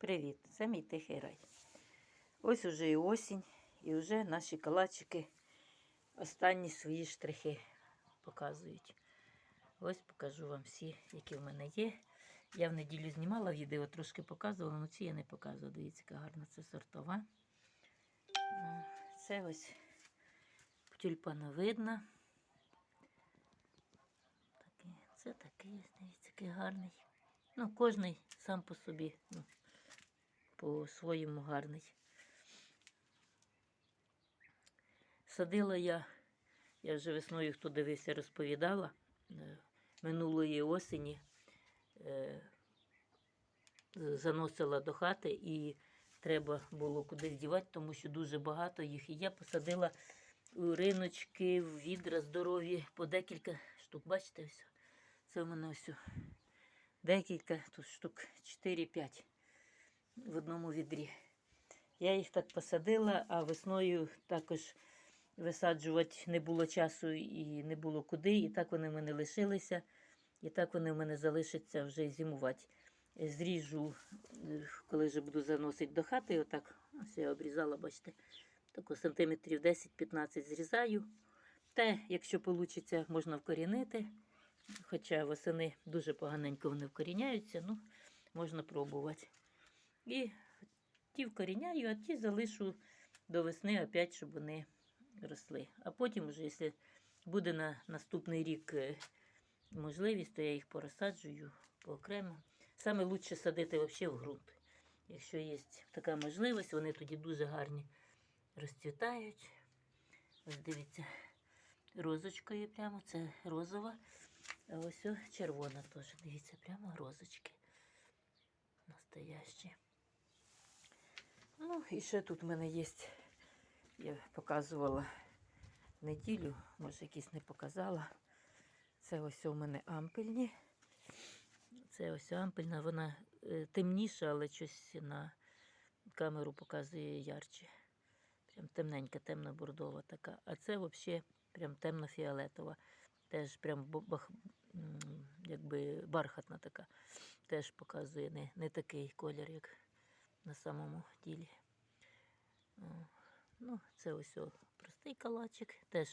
Привіт, це мій тихий рай. Ось уже і осінь, і вже наші калачики останні свої штрихи показують. Ось покажу вам всі, які в мене є. Я в неділю знімала відео, трошки показувала, але ці я не показувала. Дивіться, яка гарна це сортова. Це ось тюльпановидна. Це такий, дивіться, який гарний. Ну, кожний сам по собі, ну, по-своєму гарний. Садила я, я вже весною, хто дивився, розповідала, е, минулої осені е, заносила до хати і треба було кудись дівати, тому що дуже багато їх. І я посадила у риночки, в відра здорові по декілька штук. Бачите, ось це в мене ось декілька, тут штук 4-5 в одному відрі. Я їх так посадила, а весною також висаджувати не було часу і не було куди. І так вони в мене лишилися, і так вони в мене залишаться вже зимувати. Зріжу, е, коли вже буду заносити до хати, отак, ось я обрізала, бачите, таку сантиметрів 10-15 зрізаю. Те, якщо вийде, можна вкорінити. Хоча восени дуже поганенько вони вкоріняються, ну, можна пробувати. І ті вкоріняю, а ті залишу до весни опять, щоб вони росли. А потім, вже, якщо буде на наступний рік е, можливість, то я їх порозсаджую поокремо. Саме краще садити взагалі в ґрунт. Якщо є така можливість, вони тоді дуже гарні розцвітають. Ось дивіться, розочкою прямо, це розова. А ось червона теж, дивіться, прямо розочки. Настоящі. Ну, і ще тут в мене є, я показувала неділю, може якісь не показала. Це ось у мене ампельні. Це ось ампельна, вона е, темніша, але щось на камеру показує ярче. Прям темненька, темно-бордова така. А це взагалі прям темно-фіолетова. Теж прям бах, якби бархатна така. Теж показує не, не такий колір, як на самому ділі. Ну, це ось о, простий калачик. Теж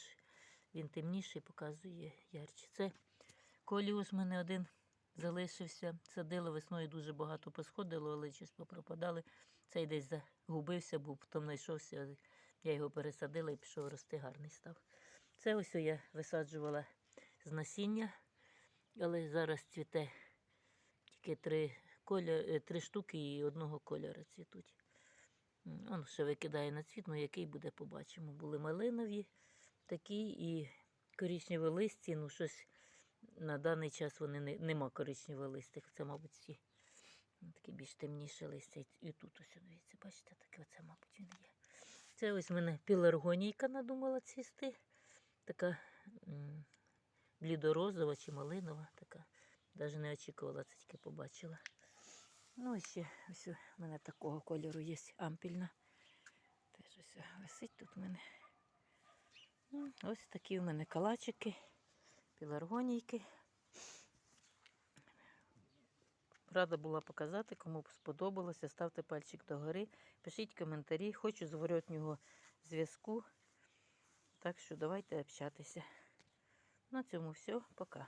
він темніший, показує ярче. Це коліус мене один залишився. Садила весною дуже багато посходило, але щось попропадали. Цей десь загубився, був, потім знайшовся. Я його пересадила і пішов рости, гарний став. Це ось я висаджувала з насіння, але зараз цвіте тільки три, коля, три штуки і одного кольору цвітуть. Он ще викидає на цвіт, ну який буде, побачимо. Були малинові такі і коричневі листі, ну щось на даний час вони не, нема коричневого листя. Це, мабуть, всі такі більш темніші листя. І- тут ось, дивіться, бачите, таке оце, мабуть, він є. Це ось мене піларгонійка надумала цвісти. Така блідорозова чи малинова, така. Навіть не очікувала, це тільки побачила. Ну і ще ось у мене такого кольору є ампільна. Теж ось висить тут у мене. Ну, ось такі у мене калачики, піларгонійки. Рада була показати, кому сподобалося. Ставте пальчик догори, пишіть коментарі. Хочу зворотнього зв'язку. Так що давайте общатися. На цьому все. Пока.